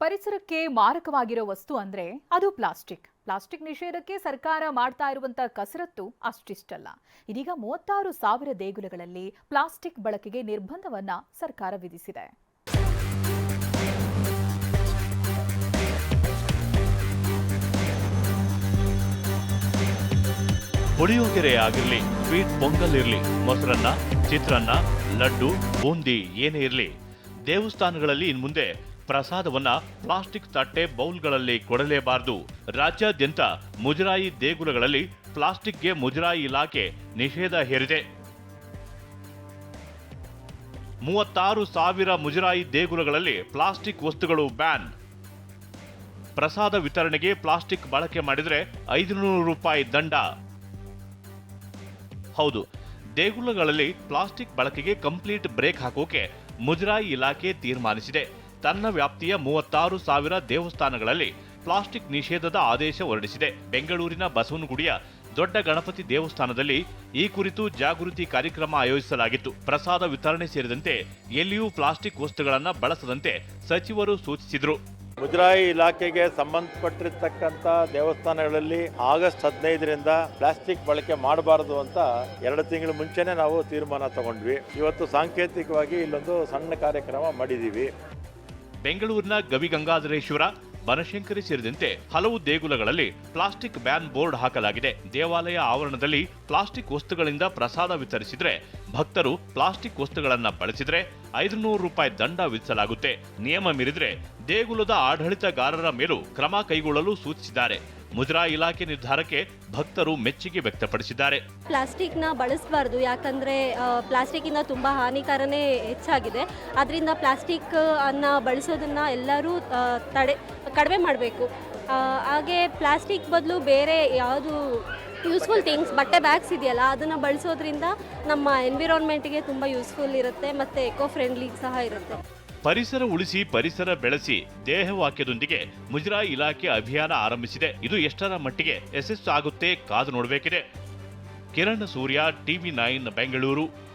ಪರಿಸರಕ್ಕೆ ಮಾರಕವಾಗಿರೋ ವಸ್ತು ಅಂದ್ರೆ ಅದು ಪ್ಲಾಸ್ಟಿಕ್. ಪ್ಲಾಸ್ಟಿಕ್ ನಿಷೇಧಕ್ಕೆ ಸರ್ಕಾರ ಮಾಡ್ತಾ ಇರುವಂತ ಕಸರತ್ತು ಅಷ್ಟಿಷ್ಟಲ್ಲ. ಇದೀಗ ಮೂವತ್ತಾರು ಸಾವಿರ ದೇಗುಲಗಳಲ್ಲಿ ಪ್ಲಾಸ್ಟಿಕ್ ಬಳಕೆಗೆ ನಿರ್ಬಂಧವನ್ನ ಸರ್ಕಾರ ವಿಧಿಸಿದೆ. ಪುಳಿಯೋಗೆರೆ ಆಗಿರಲಿ, ಸ್ವೀಟ್ ಪೊಂಗಲ್ ಇರಲಿ, ಮೊಸರನ್ನ, ಚಿತ್ರಾನ್ನ, ಲಡ್ಡು, ಬೂಂದಿ ಏನೇ ಇರಲಿ, ದೇವಸ್ಥಾನಗಳಲ್ಲಿ ಇನ್ಮುಂದೆ ಪ್ರಸಾದವನ್ನ ಪ್ಲಾಸ್ಟಿಕ್ ತಟ್ಟೆ ಬೌಲ್ಗಳಲ್ಲಿ ಕೊಡಲೇಬಾರದು. ರಾಜ್ಯಾದ್ಯಂತ ಮುಜರಾಯಿ ದೇಗುಲಗಳಲ್ಲಿ ಪ್ಲಾಸ್ಟಿಕ್ಗೆ ಮುಜರಾಯಿ ಇಲಾಖೆ ನಿಷೇಧ ಹೇರಿದೆ. ಮೂವತ್ತಾರು ಸಾವಿರ ಮುಜರಾಯಿ ದೇಗುಲಗಳಲ್ಲಿ ಪ್ಲಾಸ್ಟಿಕ್ ವಸ್ತುಗಳು ಬ್ಯಾನ್. ಪ್ರಸಾದ ವಿತರಣೆಗೆ ಪ್ಲಾಸ್ಟಿಕ್ ಬಳಕೆ ಮಾಡಿದರೆ ಐದುನೂರು ರೂಪಾಯಿ ದಂಡ. ಹೌದು, ದೇಗುಲಗಳಲ್ಲಿ ಪ್ಲಾಸ್ಟಿಕ್ ಬಳಕೆಗೆ ಕಂಪ್ಲೀಟ್ ಬ್ರೇಕ್ ಹಾಕೋಕೆ ಮುಜರಾಯಿ ಇಲಾಖೆ ತೀರ್ಮಾನಿಸಿದೆ. ತನ್ನ ವ್ಯಾಪ್ತಿಯ ಮೂವತ್ತಾರು ಸಾವಿರ ದೇವಸ್ಥಾನಗಳಲ್ಲಿ ಪ್ಲಾಸ್ಟಿಕ್ ನಿಷೇಧದ ಆದೇಶ ಹೊರಡಿಸಿದೆ. ಬೆಂಗಳೂರಿನ ಬಸವನಗುಡಿಯ ದೊಡ್ಡ ಗಣಪತಿ ದೇವಸ್ಥಾನದಲ್ಲಿ ಈ ಕುರಿತು ಜಾಗೃತಿ ಕಾರ್ಯಕ್ರಮ ಆಯೋಜಿಸಲಾಗಿತ್ತು. ಪ್ರಸಾದ ವಿತರಣೆ ಸೇರಿದಂತೆ ಎಲ್ಲಿಯೂ ಪ್ಲಾಸ್ಟಿಕ್ ವಸ್ತುಗಳನ್ನು ಬಳಸದಂತೆ ಸಚಿವರು ಸೂಚಿಸಿದರು. ಮುಜರಾಯಿ ಇಲಾಖೆಗೆ ಸಂಬಂಧಪಟ್ಟಿರ್ತಕ್ಕಂಥ ದೇವಸ್ಥಾನಗಳಲ್ಲಿ ಆಗಸ್ಟ್ ಹದಿನೈದರಿಂದ ಪ್ಲಾಸ್ಟಿಕ್ ಬಳಕೆ ಮಾಡಬಾರದು ಅಂತ ಎರಡು ತಿಂಗಳ ಮುಂಚೆನೆ ನಾವು ತೀರ್ಮಾನ ತಗೊಂಡ್ವಿ. ಇವತ್ತು ಸಾಂಕೇತಿಕವಾಗಿ ಇಲ್ಲೊಂದು ಸಣ್ಣ ಕಾರ್ಯಕ್ರಮ ಮಾಡಿದ್ದೀವಿ ಬೆಂಗಳೂರಿನ ಗವಿಗಂಗಾಧರೇಶ್ವರ ಬನಶಂಕರಿ ಸೇರಿದಂತೆ ಹಲವು ದೇಗುಲಗಳಲ್ಲಿ ಪ್ಲಾಸ್ಟಿಕ್ ಬ್ಯಾನ್ ಬೋರ್ಡ್ ಹಾಕಲಾಗಿದೆ. ದೇವಾಲಯ ಆವರಣದಲ್ಲಿ ಪ್ಲಾಸ್ಟಿಕ್ ವಸ್ತುಗಳಿಂದ ಪ್ರಸಾದ ವಿತರಿಸಿದರೆ ಭಕ್ತರು ಪ್ಲಾಸ್ಟಿಕ್ ವಸ್ತುಗಳನ್ನ ಬಳಸಿದರೆ ಐದುನೂರು ರೂಪಾಯಿ ದಂಡ ವಿಧಿಸಲಾಗುತ್ತೆ. ನಿಯಮ ಮೀರಿದರೆ ದೇಗುಲದ ಆಡಳಿತಗಾರರ ಮೇಲೂ ಕ್ರಮ ಕೈಗೊಳ್ಳಲು ಸೂಚಿಸಿದ್ದಾರೆ. ಮುಜರಾಯಿ ಇಲಾಖೆ ನಿರ್ಧಾರಕ್ಕೆ ಭಕ್ತರು ಮೆಚ್ಚುಗೆ ವ್ಯಕ್ತಪಡಿಸಿದ್ದಾರೆ. ಪ್ಲಾಸ್ಟಿಕ್ನ ಯಾಕಂದ್ರೆ ಯಾಕಂದರೆ ಪ್ಲಾಸ್ಟಿಕ್ಕಿಂದ ತುಂಬ ಹಾನಿಕಾರನೇ ಹೆಚ್ಚಾಗಿದೆ. ಅದರಿಂದ ಪ್ಲಾಸ್ಟಿಕ್, ಅನ್ನ ಬಳಸೋದನ್ನು ಎಲ್ಲರೂ ತಡೆ, ಕಡಿಮೆ ಮಾಡಬೇಕು. ಹಾಗೆ ಪ್ಲಾಸ್ಟಿಕ್ ಬದಲು ಬೇರೆ ಯಾವುದು ಯೂಸ್ಫುಲ್ ಥಿಂಗ್ಸ್ ಬಟ್ಟೆ ಬ್ಯಾಗ್ಸ್ ಇದೆಯಲ್ಲ, ಅದನ್ನು ಬಳಸೋದ್ರಿಂದ ನಮ್ಮ ಎನ್ವಿರಾನ್ಮೆಂಟ್ಗೆ ತುಂಬ ಯೂಸ್ಫುಲ್ ಇರುತ್ತೆ, ಮತ್ತು ಎಕೋ ಫ್ರೆಂಡ್ಲಿ ಸಹ ಇರುತ್ತೆ. ಪರಿಸರ ಉಳಿಸಿ, ಪರಿಸರ ಬೆಳೆಸಿ ದೇಹವಾಕ್ಯದೊಂದಿಗೆ ಮುಜರಾಯಿ ಇಲಾಖೆ ಅಭಿಯಾನ ಆರಂಭಿಸಿದೆ. ಇದು ಎಷ್ಟರ ಮಟ್ಟಿಗೆ ಯಶಸ್ಸು ಆಗುತ್ತೆ ಕಾದು ನೋಡಬೇಕಿದೆ. Kiran Surya, TV nine, Bengaluru.